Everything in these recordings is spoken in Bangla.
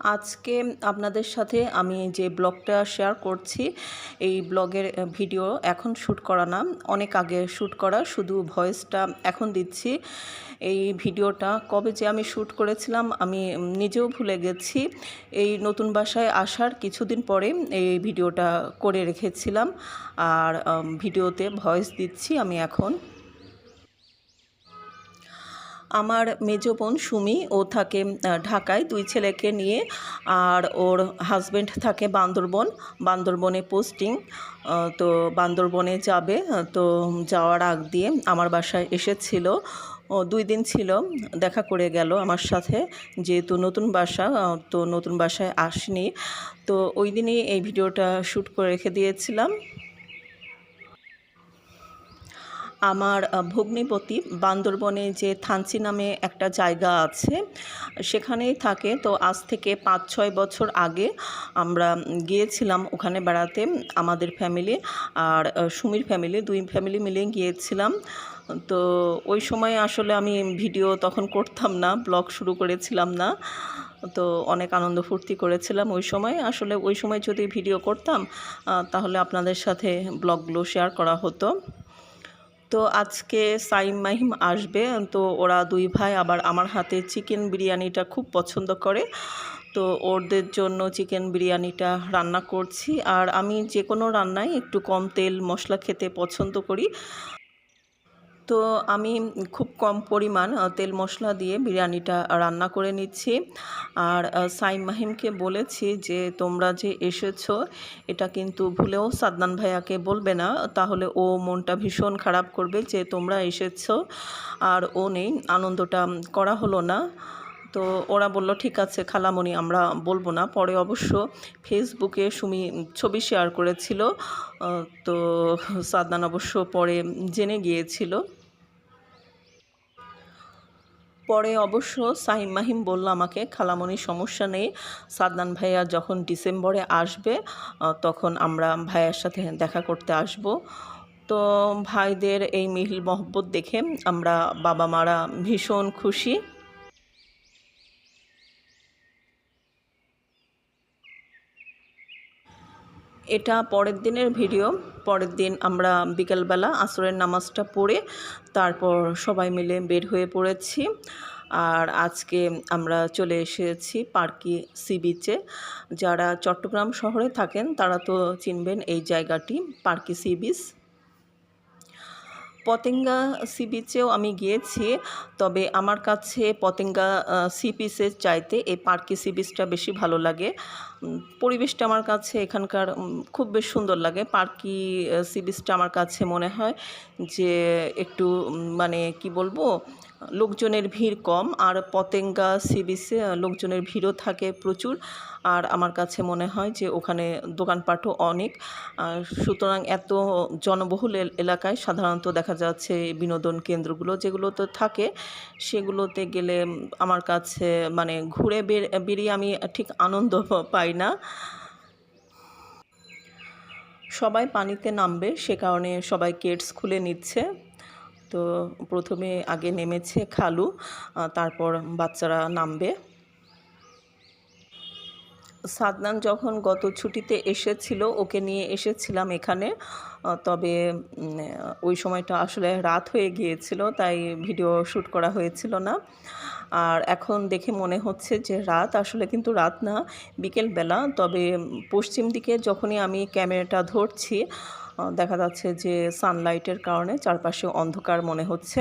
আজকে আপনাদের সাথে আমি যে ব্লগটা শেয়ার করছি, এই ব্লগের ভিডিও এখন শ্যুট করা না, অনেক আগে শ্যুট করা, শুধু ভয়েসটা এখন দিচ্ছি। এই ভিডিওটা কবে যে আমি শ্যুট করেছিলাম, আমি নিজেও ভুলে গেছি। এই নতুন বাসায় আসার কিছুদিন পরে এই ভিডিওটা করে রেখেছিলাম। আর ভিডিওতে ভয়েস দিচ্ছি আমি এখন। আমার মেজো বোন সুমি, ও থাকে ঢাকায়। দুই ছেলেকে নিয়ে আর ওর হাজব্যান্ড থাকে বান্দরবন। বান্দরবনে পোস্টিং তো বান্দরবনে যাবে, তো যাওয়ার আগ দিয়ে আমার বাসায় এসেছিল। ও দুই দিন ছিল, দেখা করে গেল আমার সাথে, যেহেতু নতুন বাসা তো নতুন বাসায় আসনি। তো ওই দিনই এই ভিডিওটা শ্যুট করে রেখে দিয়েছিলাম। আমার ভগ্নিপতি বান্দরবনে যে থানচি নামে একটা জায়গা আছে, সেখানেই থাকে। তো আজ থেকে পাঁচ ছয় বছর আগে আমরা গিয়েছিলাম ওখানে বেড়াতে, আমাদের ফ্যামিলি আর সুমির ফ্যামিলি, দুই ফ্যামিলি মিলে গিয়েছিলাম। তো ওই সময় আসলে আমি ভিডিও তখন করতাম না, ব্লগ শুরু করেছিলাম না। তো অনেক আনন্দ ফুর্তি করেছিলাম ওই সময়। আসলে ওই সময় যদি ভিডিও করতাম তাহলে আপনাদের সাথে ব্লগগুলো শেয়ার করা হতো। তো আজকে সাইম মাহিম আসবে। তো ওরা দুই ভাই আবার আমার হাতে চিকেন বিরিয়ানিটা খুব পছন্দ করে। তো ওদের জন্য চিকেন বিরিয়ানিটা রান্না করছি। আর আমি যে কোনো রান্নায় একটু কম তেল মশলা খেতে পছন্দ করি। তো আমি খুব কম পরিমাণ তেল মশলা দিয়ে বিরিয়ানিটা রান্না করে নিচ্ছি। আর সাইম মাহিমকে বলেছি যে, তোমরা যে এসেছ, এটা কিন্তু ভুলেও সাদনান ভাইয়াকে বলবে না। তাহলে ও মনটা ভীষণ খারাপ করবে যে, তোমরা এসেছ। আর ও নেই, আনন্দটা করা হলো না। তো ওরা বলল, ঠিক আছে খালামণি, আমরা বলব না। পরে অবশ্য ফেসবুকে সুমি ছবি শেয়ার করেছিল। তো সাদনান অবশ্য পরে জেনে গিয়েছিল। পরে অবশ্য সাহিম মাহিম বলল, আমাকে খালামণির সমস্যা নেই। সাদনান ভাইয়া যখন ডিসেম্বরে আসবে তখন আমরা ভাইয়ার সাথে দেখা করতে আসব। তো ভাইদের এই মিহিল মহব্বত দেখে আমরা বাবা মারা ভীষণ খুশি। এটা পরের দিনের ভিডিও। পরের দিন আমরা বিকেলবেলা আসরের নামাজটা পড়ে তারপর সবাই মিলে বের হয়ে পড়েছি। আর আজকে আমরা চলে এসেছি পার্কি সি বিচে। যারা চট্টগ্রাম শহরে থাকেন তারা তো চিনবেন এই জায়গাটি, Parki sea beach. Patenga sea বিচেও আমি গিয়েছি, তবে আমার কাছে পতেঙ্গা সি বিচের চাইতে এই পার্কি সি বিচটা বেশি ভালো লাগে। পরিবেশটা আমার কাছে এখানকার খুব বেশ সুন্দর লাগে। পার্কি সি বিচটা আমার কাছে মনে হয় যে একটু মানে কি বলব লোকজনের ভিড় কম, আর পতেঙ্গা সি বিচে লোকজনের ভিড়ও থাকে প্রচুর। আর আমার কাছে মনে হয় যে ওখানে দোকানপাটও অনেক। সুতরাং এত জনবহুল এলাকায় সাধারণত দেখা যাচ্ছে বিনোদন কেন্দ্রগুলো যেগুলোতে থাকে, সেগুলোতে গেলে আমার কাছে মানে ঘুরে বেরিয়ে আমি ঠিক আনন্দ পাই না। সবাই পানিতে নামবে, সে কারণে সবাই কেটস খুলে নিচ্ছে। তো প্রথমে আগে নেমেছে খালু তারপর বাচ্চারা নামবে। সাদনান যখন গত ছুটিতে এসেছিল, ওকে নিয়ে এসেছিলাম এখানে তবে ওই সময়টা আসলে রাত হয়ে গিয়েছিল, তাই ভিডিও শ্যুট করা হয়েছিল না। আর এখন দেখে মনে হচ্ছে যে রাত আসলে কিন্তু রাত না, বিকেলবেলা। তবে পশ্চিম দিকে যখনই আমি ক্যামেরাটা ধরছি দেখা যাচ্ছে যে সানলাইটের কারণে চারপাশে অন্ধকার মনে হচ্ছে।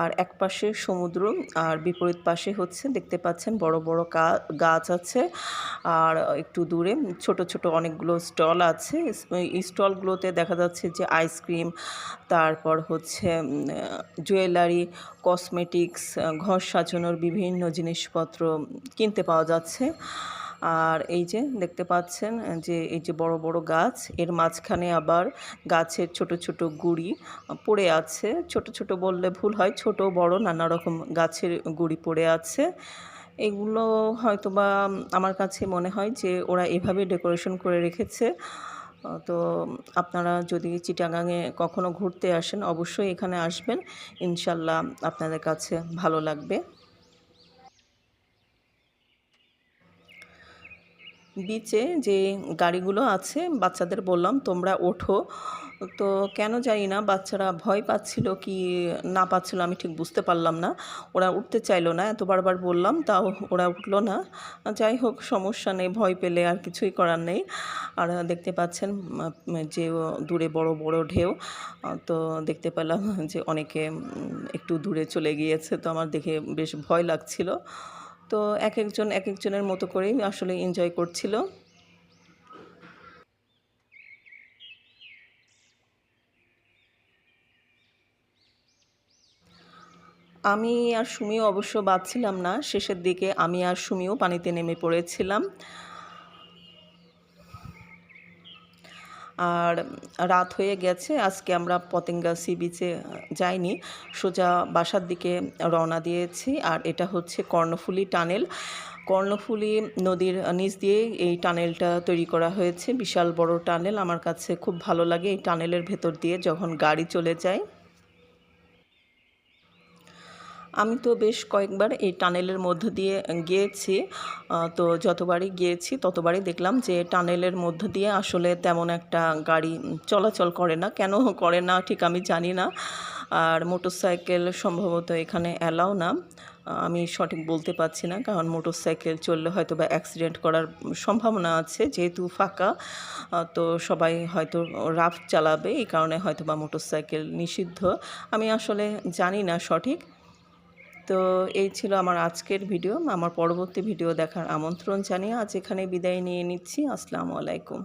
আর এক পাশে সমুদ্র, আর বিপরীত পাশে হচ্ছে দেখতে পাচ্ছেন বড় বড় গাছ আছে। আর একটু দূরে ছোট ছোট অনেকগুলো স্টল আছে। স্টলগুলোতে দেখা যাচ্ছে যে আইসক্রিম, তারপর হচ্ছে জুয়েলারি, কসমেটিক্স, ঘর সাজানোর বিভিন্ন জিনিসপত্র কিনতে পাওয়া যাচ্ছে। আর এই যে দেখতে পাচ্ছেন যে এই যে বড় বড় গাছ, এর মাঝখানে আবার গাছের ছোট ছোট গুড়ি পড়ে আছে। ছোট ছোট বললে ভুল হয়, ছোট, বড়, নানা রকম গাছের গুড়ি পড়ে আছে। এগুলো হয়তো বা আমার কাছে মনে হয় যে ওরা এভাবে ডেকোরেশন করে রেখেছে। তো আপনারা যদি চিটাগাঙে কখনো ঘুরতে আসেন, অবশ্যই এখানে আসবেন। ইনশাল্লাহ আপনাদের কাছে ভালো লাগবে। বিচে যে গাড়িগুলো আছে, বাচ্চাদের বললাম, তোমরা ওঠো। তো কেন জানি না, বাচ্চারা ভয় পাচ্ছিল কি না পাচ্ছিল আমি ঠিক বুঝতে পারলাম না। ওরা উঠতে চাইলো না, এত বারবার বললাম, তাও ওরা উঠল না। যাই হোক, সমস্যা নেই, ভয় পেলে আর কিছুই করার নেই। আর দেখতে পাচ্ছেন যে দূরে বড় বড় ঢেউ, তো দেখতে পেলাম যে অনেকে একটু দূরে চলে গিয়েছে, তো আমার দেখে বেশ ভয় লাগছিল। তো এক একজন এক একজনের মতো করেই আসলে এনজয় করছিল। আমি আর সুমিও অবশ্য বাঁচছিলাম না। শেষের দিকে আমি আর সুমিও পানিতে নেমে পড়েছিলাম। আর রাত হয়ে গেছে, আজকে আমরা পতেঙ্গা সি বিচে যাইনি। সোজা বাসার দিকে রওনা দিয়েছি, আর এটা হচ্ছে কর্ণফুলি টানেল। কর্ণফুলি নদীর নিচ দিয়ে এই টানেলটা তৈরি করা হয়েছে। বিশাল বড় টানেল, আমার কাছে খুব ভালো লাগে এই টানেলের ভেতর দিয়ে যখন গাড়ি চলে যায়। আমি তো বেশ কয়েকবার এই টানেলের মধ্য দিয়ে গিয়েছি তো যতবারই গিয়েছি ততবারই দেখলাম যে টানেলের মধ্য দিয়ে আসলে তেমন একটা গাড়ি চলাচল করে না। কেন করে না ঠিক আমি জানি না। আর মোটরসাইকেল সম্ভবত এখানে অ্যালাও না। আমি সঠিক বলতে পারছি না কারণ মোটরসাইকেল চললে হয়তো বা অ্যাক্সিডেন্ট করার সম্ভাবনা আছে যেহেতু ফাঁকা। তো সবাই হয়তো রাফ চালাবে, এই কারণে হয়তো বা মোটরসাইকেল নিষিদ্ধ। আমি আসলে জানি না সঠিক। তো এই ছিল আমার আজকের ভিডিও। আমার পরবর্তী ভিডিও দেখার আমন্ত্রণ জানিয়ে আজ এখানে বিদায় নিয়ে নিচ্ছি। আসসালামু আলাইকুম।